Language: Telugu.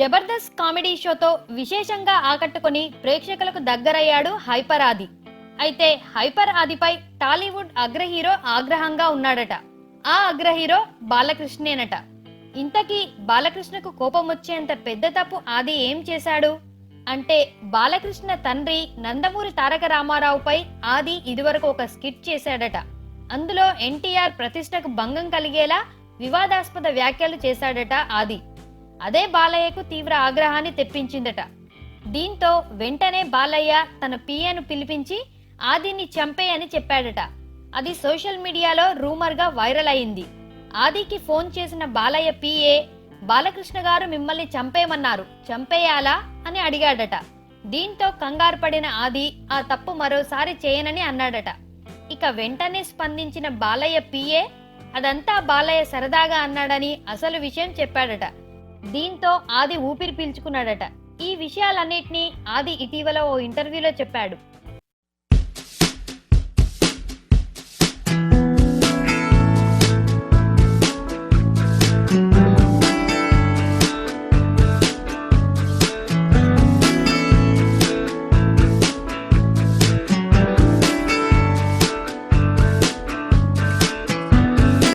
జబర్దస్త్ కామెడీ షోతో విశేషంగా ఆకట్టుకుని ప్రేక్షకులకు దగ్గరయ్యాడు హైపర్ ఆది. అయితే హైపర్ ఆదిపై టాలీవుడ్ అగ్రహీరో ఆగ్రహంగా ఉన్నాడట. ఆ అగ్రహీరో బాలకృష్ణేనట. ఇంతకీ బాలకృష్ణకు కోపం వచ్చేంత పెద్ద తప్పు ఆది ఏం చేశాడు? అంటే బాలకృష్ణ తండ్రి నందమూరి తారక రామారావుపై ఆది ఇదివరకు ఒక స్కిట్ చేశాడట. అందులో ఎన్టీఆర్ ప్రతిష్టకు భంగం కలిగేలా వివాదాస్పద వ్యాఖ్యలు చేశాడట ఆది. అదే బాలయ్యకు తీవ్ర ఆగ్రహాన్ని తెప్పించిందట. దీంతో వెంటనే బాలయ్య తన పిఏను పిలిపించి ఆదిని చంపేయని చెప్పాడట. అది సోషల్ మీడియాలో రూమర్గా వైరల్ అయింది. ఆదికి ఫోన్ చేసిన బాలయ్య పిఏ బాలకృష్ణ గారు మిమ్మల్ని చంపేయమన్నారు. చంపేయాలా అని అడిగాడట. దీంతో కంగారు పడిన ఆది ఆ తప్పు మరోసారి చేయనని అన్నాడట. ఇక వెంటనే స్పందించిన బాలయ్య పిఏ అదంతా బాలయ్య సరదాగా అన్నాడని అసలు విషయం చెప్పాడట. దీంతో ఆది ఊపిరి పీల్చుకున్నాడట. ఈ విషయాలన్నింటినీ ఆది ఇటీవల ఓ ఇంటర్వ్యూలో చెప్పాడు.